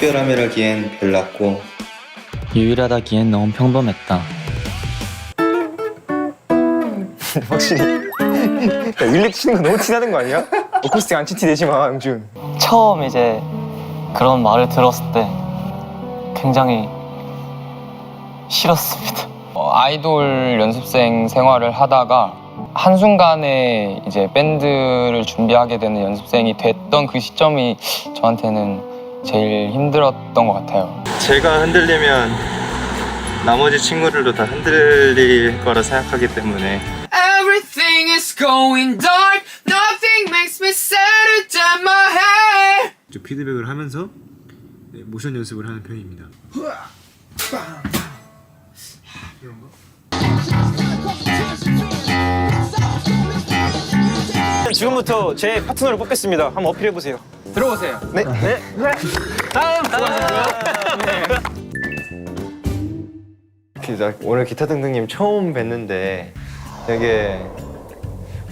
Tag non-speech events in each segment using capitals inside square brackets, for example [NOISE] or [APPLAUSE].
특별함이라기엔 별났고 유일하다기엔 너무 평범했다. [LAUGHS] 확실히 야, 윌리 치는 거 너무 티나는 거 아니야? 어쿠스틱 안 치티 내지 마 영준 처음 이제 그런 말을 들었을 때 굉장히 싫었습니다. 어, 아이돌 연습생 생활을 하다가 한순간에 이제 밴드를 준비하게 되는 연습생이 됐던 그 시점이 저한테는 제일 힘들었던 것 같아요. 제가 흔들리면 나머지 친구들도 다 흔들릴 거라 생각하기 때문에 Everything is going dark. Nothing makes me sad down my head. 좀 피드백을 하면서 네, 모션 연습을 하는 편입니다. 지금부터 제 파트너를 뽑겠습니다 한번 어필해 보세요 들어오세요. 네? 네? 기자, 오늘 기타 등등님 처음 뵀는데 되게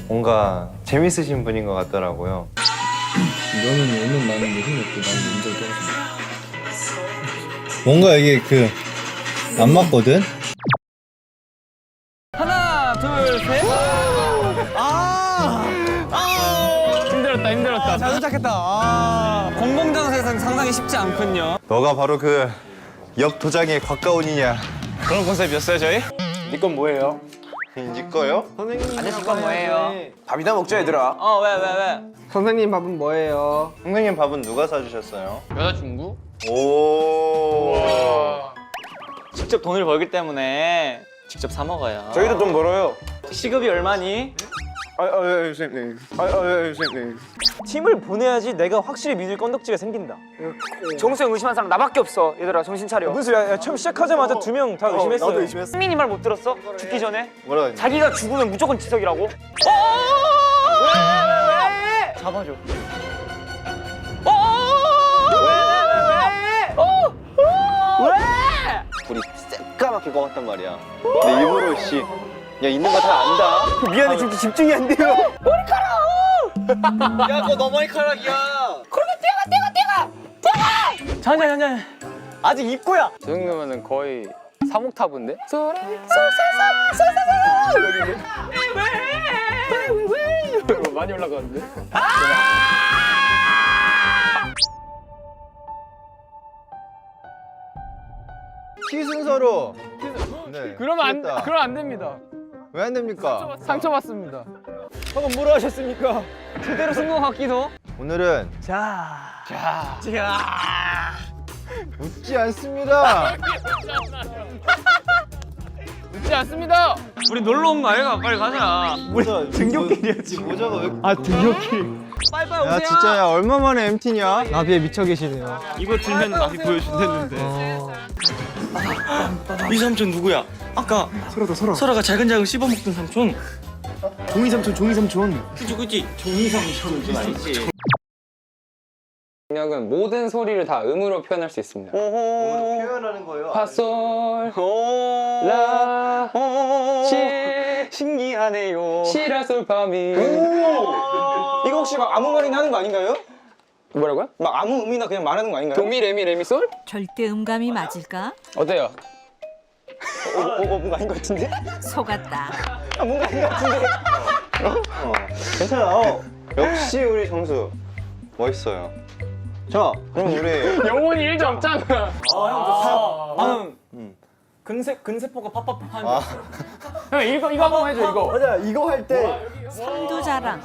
뭔가 재밌으신 분인 것 같더라고요. 너는 오늘 나는 무슨 없고 나는 먼저 떠서 뭔가 이게 그 안 맞거든? 힘들었다 힘들었다 잘 도착했다 공공장소에서는 상당히 쉽지 않군요 너가 바로 그 역 도장의 곽가온이냐? 그런 컨셉이었어요 저희? 니건 뭐예요? 네 거요? 아저씨 건 뭐예요? 밥이나 먹자 얘들아 어, 왜, 왜, 왜? 선생님 밥은 뭐예요? 선생님 밥은 누가 사주셨어요? 여자친구? 오. 직접 돈을 벌기 때문에 직접 사 먹어요. 저희도 좀 멀어요 시급이 얼마니? 아, 아, 아, 선생님. 아, 아, 아, 선생님. 팀을 보내야지 내가 확실히 믿을 건덕지가 생긴다. 정수 형 의심한 사람 나밖에 없어. 얘들아 정신 차려. 무슨 소리야? 야, 처음 시작하자마자 두 명 다 의심했어요. 나도 의심했어. 승민이 말 못 들었어? 죽기 전에? 뭐라 했냐? 자기가 죽으면 무조건 지석이라고. 왜? 왜? 왜? 잡아줘. 불이 새까맣게 꺼갔단 말이야. 근데 일부러 씨, 야 있는 거 다 안다. 미안해 진짜 집중이 안 돼요. 잠깐, 잠깐. 아직 입고야. 저 정도면은 거의 3옥타브인데? 많이 올라가는데? 키 순서로. 네. 그러면 안. 그러면 안 됩니다. 왜 안 됩니까? 상처받습니다. 방금 뭐라 하셨습니까? 제대로 쓴것 같기도. 오늘은 자, 자, 웃지 않습니다. 웃지 않습니다. 우리 놀러 온 거 아이가? 빨리 가자. 모자 등교길이었지. 모자가 왜? 아 등교길. 빨리빨리 야 진짜 야 얼마 만에 MT냐? 나비에 미쳐 계시네요. 이거 들면 나비 보여준다는데. 이 삼촌 누구야? 아까 설아다 설아. 설아가 잘근잘근 씹어먹던 삼촌. 종이 삼촌, 종이 삼촌. 그지 그지. 종이 삼촌은 좀 알지. 능력은 모든 소리를 다 음으로 표현할 수 있습니다. 오늘 표현하는 거예요. 파솔, 오, 라, 오, 시, 신기하네요. 시라솔 파미. 이거 혹시 막 아무 말이나 하는 거 아닌가요? 뭐라고요? 막 아무 의미나 그냥 말하는 거 아닌가요? 도미 레미 레미 솔? 절대 음감이 맞을까? 어때요? 어, 어, 어, 뭔가 아닌 것 같은데? 속았다. 아, 뭔가 아닌 것 같은데? 어, 괜찮아. 어, 역시 우리 정수 멋있어요. 자, 그럼 우리 영혼이 일도 없잖아. 나는 근세 근세포가 팍팍팍 하는. 아, 형 이거 이거 한번 해줘 이거. 맞아, 이거 할 때. 선두 자랑.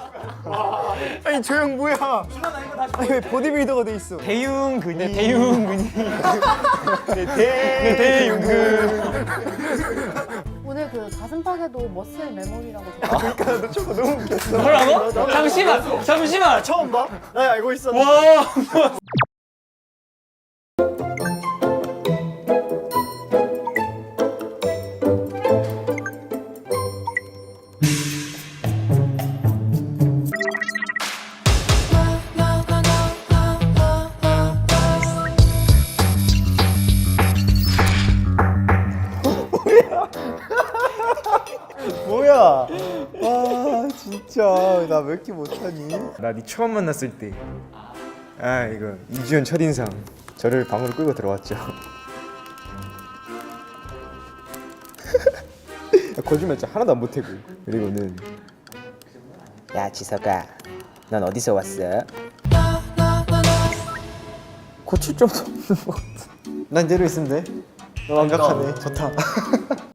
아니, 저형 뭐야? 아니, 왜 보디빌더가 돼 있어? 대흉근이. [LAUGHS] 네, 대흉근이. 네, 대, 대흉근. 그 가슴팍에도 머슬 메모리라고 뭐라고? 잠시만 잠시만. 처음 봐? 나 알고 있어. 뭐야? 진짜 나 왜 이렇게 못하니? 나니 처음 만났을 때. 아 이거 이주연 첫인상. 저를 방으로 끌고 들어왔죠. [LAUGHS] 거짓말 진짜 하나도 안 보태고 그리고는 야 지석아 넌 어디서 왔어? 고칠 점도 없는 것 같아 난 이대로 있으면 돼? 너 완벽하네 좋다 [LAUGHS]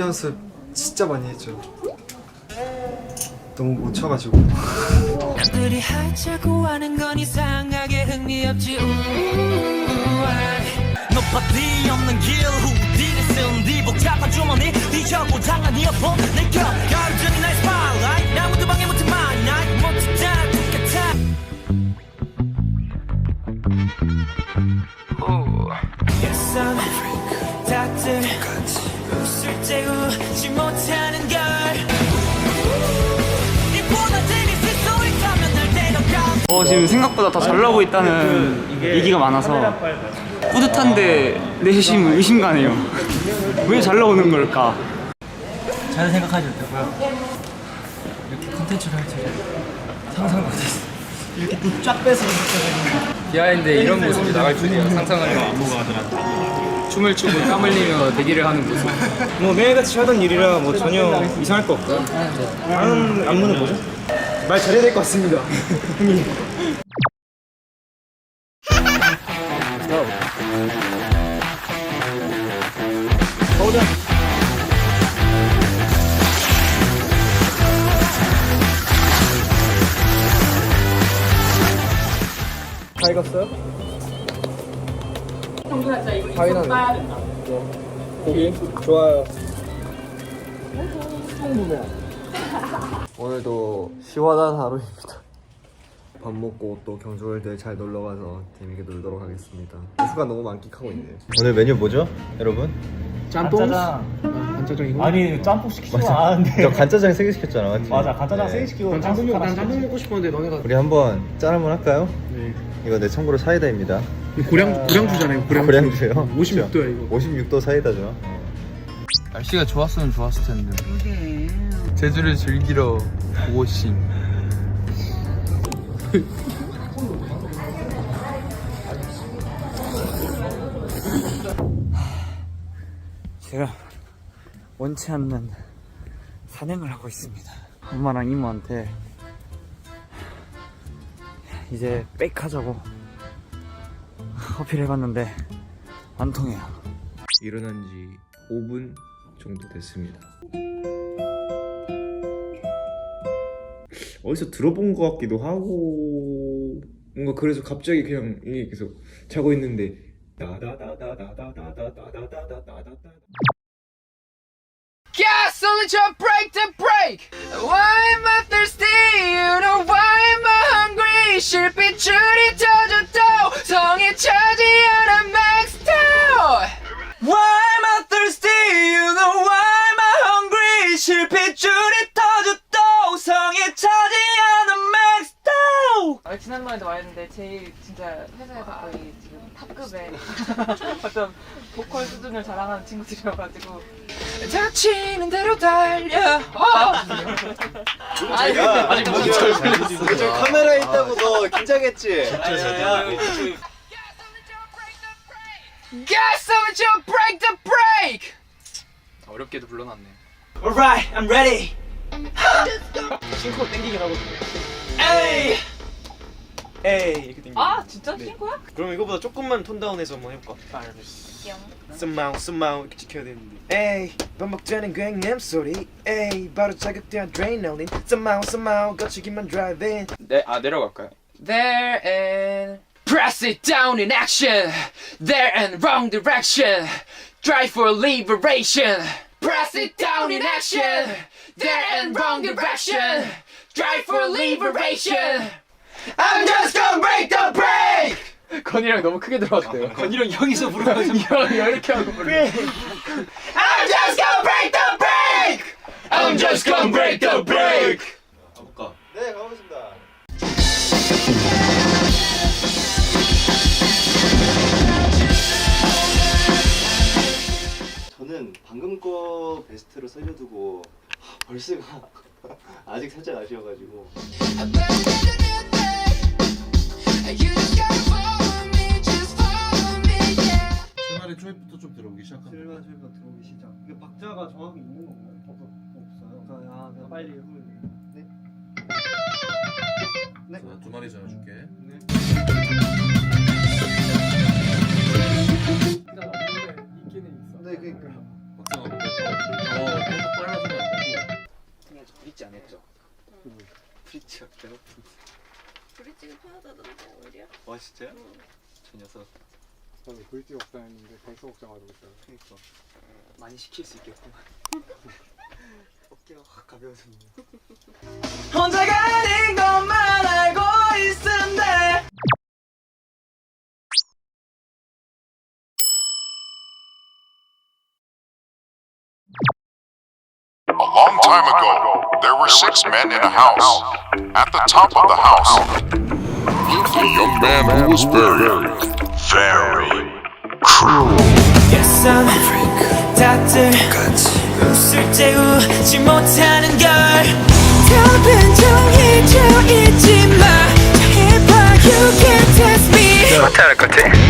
춤 연습 진짜 많이 했죠. 너무 못 춰가지고. 남들이 하자고 하는 건 이상하게 흥미없지. 우우우우한 높아뒤 없는 길 후디를 쓴 뒤 복잡한 주머니. 뒤져고 장난이 없어 내겨 여전히 나의 스파일라이트 아무도 방해 못해 my night. 멋진 다 똑같아. Yes I'm 다들 웃 을때 웃지 못하는 걸 이보다 재밌을 수 있다면 날 데려가 어 지금 생각보다 더잘 나오고 있다는 얘기가 많아서 뿌듯한데 내심 의심가네요. [LAUGHS] 왜 잘 나오는 걸까? 잘 생각하지 못했고요. 이렇게 컨텐츠를 할 줄은 상상도 못했어요. 이렇게 쫙 빼서 비하인드에 이런 모습이 나갈 줄이야 상상을 안 보고 하더라도 춤을 추고 땀 흘리며 대기를 하는 모습 뭐 매일같이 하던 일이라 뭐 전혀 이상할 거 없고요. 다른 안무는 뭐죠? 말 잘해야 될 것 같습니다. 다 익었어요? 당연하네. 고기 좋아요. 오늘도 시원한 하루입니다 밥 먹고 또 경주월드 잘 놀러 가서 재밌게 놀도록 하겠습니다 휴가 너무 만끽하고 있네요 오늘 메뉴 뭐죠 여러분? 짬뽕? 간짜장. 아니 짬뽕 시키지 마. 너 간짜장 3개 시켰잖아 맞지? 맞아 간짜장 네. 세개 시키고 난 짬뽕 난 짬뽕 먹고 싶었는데 너네가 우리 한번 짠 한번 할까요? 네 이거 내 참고로 사이다입니다 고량 고량주잖아요. 고량주. 고량주요 56도야 이거. 56도 사이다죠 날씨가 좋았으면 좋았을 텐데 제주를 즐기러 고고싱 [LAUGHS] 제가 원치 않는 산행을 하고 있습니다. 엄마랑 이모한테 이제 백하자고 커피를 해봤는데 안 통해요 일어난 지 5분 정도 됐습니다 어디서 들어본 것 같기도 하고 뭔가 그래서 갑자기 그냥 이게 계속 자고 있는데 Gasoline jump break to break Why am I thirsty 자랑하는 친구들이어가지고 다치는 대로 달려. 어! 아니 아니 뭐잘 불렀어 카메라에 있다고 너 긴장했지? Gasoline just break the brake. 어렵게도 불러놨네 Alright, I'm ready. 싱크로 땡기긴 하거든요. Hey. 에이 이렇게 땡기. 아 진짜 핑크야? 그럼 이거보다 조금만 톤 다운해서 한번 해볼까? 스마우 스마우 이렇게 지켜야 되는데 에이 반복되는 괭냄 소리 에이 바로 자극된 드레날린 스마우 스마우 거치기만 드라이빙 네, 아 내려갈까요? There and press it down in action. There and wrong direction. Drive for liberation. Press it down in action. There and wrong direction. Drive for liberation. I'm just gonna break the brake. 건이랑 너무 크게 들어왔대요 건이랑 형이서 부르면 형 이렇게 하고 불러 I'm just gonna break the brake. I'm just gonna break the brake. 네 가보겠습니다 저는 상태로 살려두고 벌스가 아직 살짝 아쉬워가지고 주말에 초입부터 좀 들어오기 시작한 실만 실만 들어오기 시작. 이게 박자가 정확히 있는 건가요? 없, 없어요. 아, 그냥 빨리 해보면 돼요. 네. 네. 자, 주말에 전해줄 진짜요? 저 녀석. 저는 브릿지 걱정했는데 벌써 걱정하고 있어요. 그러니까 많이 시킬 수 있겠구만. [LAUGHS] 어깨가 확 가벼워졌네. 혼자가 아닌 것만 알고 있은데 A long time ago, there were six men in a house. At the top of the house, a young man who was very, very cruel. Yes, I'm a freak. 다들 웃을 때 웃지 못하는 걸. 더 변종해져 있지 마. Hip hop, you can't test me. 못하는 것 같아.